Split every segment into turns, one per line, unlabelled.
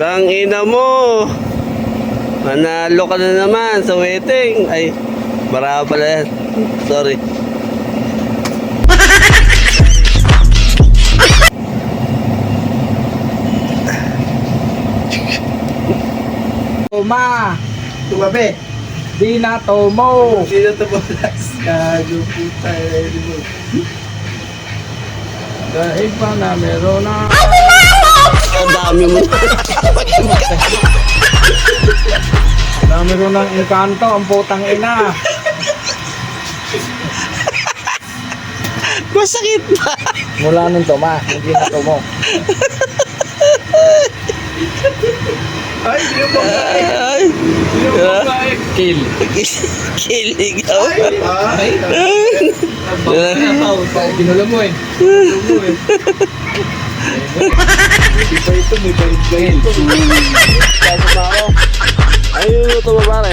Tang ina mo. Manalo ka na naman sa wedding. Ay, bara pala yan. Sorry.
Toma! Tumabi! Di na tomo!
Hindi na tumalas. Kago puta.
Dahil pa na meron na...
Ang dami mo.
Na meron ng engkanto ang putang ina.
Masakit pa.
Mula nung toma, hindi na tomo.
Ay.
Kill.
Kilig ako.
Ginulo mo eh. Iba ito, may bait
pa ako. Ayun ito pare.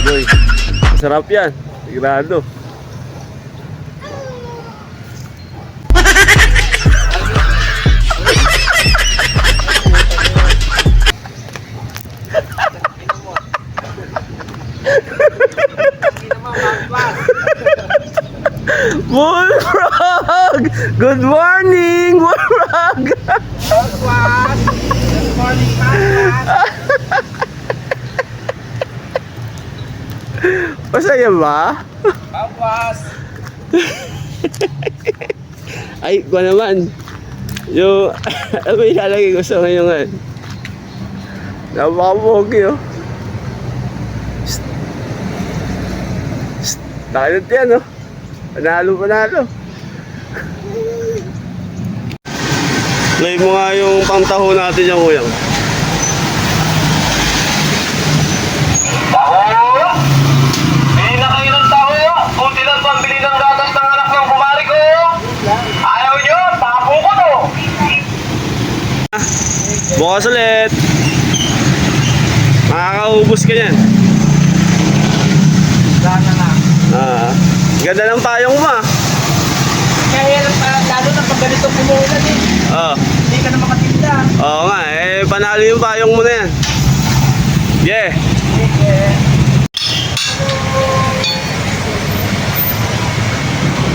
Agoy. Sarap yan. Sigurado. Bullfrog! Good morning, Bullfrog!
Good morning,
Masaya ba?
Papas!
Ay, ko naman. Yung, ano ba ilalagay ko sa ngayon nga? Napakapogi, oh. Psst. Yan, oh. Panalo, panalo. Play mo nga yung pangtaho natin yung
to.
Bukas ulit. Makakaubos ka yan.
Sana na.
Ah, ganda ng payong mo, ah.
Kaya uh, lalo na pag ganito pumulan eh.
Oh.
Hindi ka na makatinda.
Oo nga, eh, panalo yung payong mo na yan. Yeah.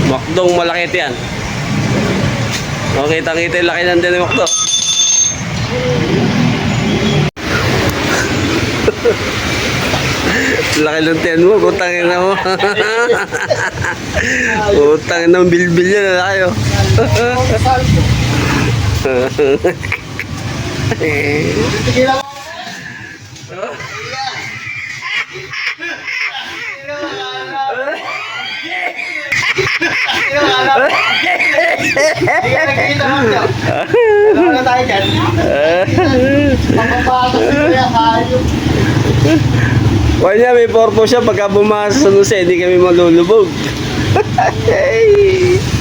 Makdong malaki yan. O, kitang-kita yung laki ng din ni Makdo. Laki ng tiyan mo, putangin na mo. putangin ng bilbil yan, kayo.
Tayo dyan? Papapasok ko yung hayop.
Wala niya, may purpose siya pagka bumasok sa nusa, hindi kami malulubog. Hey.